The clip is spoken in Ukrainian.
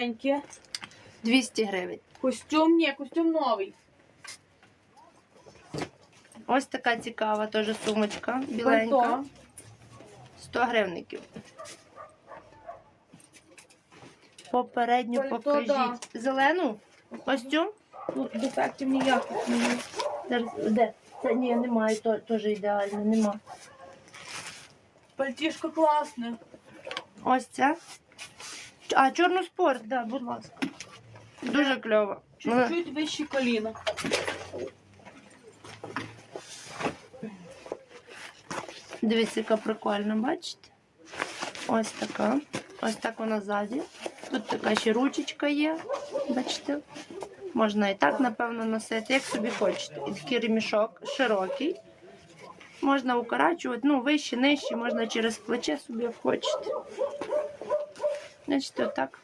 Маленьке. 200 гривень. Костюм, ні, костюм новий. Ось така цікава теж сумочка. Біленька. 100 гривників. Попередню Пальто, покажіть. да. Зелену? Костюм? Тут дефектів ніяких немає. Зараз, де? Це ні, немає, то, теж ідеально, нема. Пальтішко класне. Ось це. А, чорний спорт, да, будь ласка. Дуже кльово. Чуть-чуть вище коліна. Дивіться, яка прикольна, бачите? Ось така. Ось так вона ззаді. Тут така ще ручечка є. Бачите? Можна і так, напевно, носити, як собі хочете. І такий ремішок широкий. Можна укорачувати, ну, вище, нижче, можна через плече собі як хочете. Значить, отак.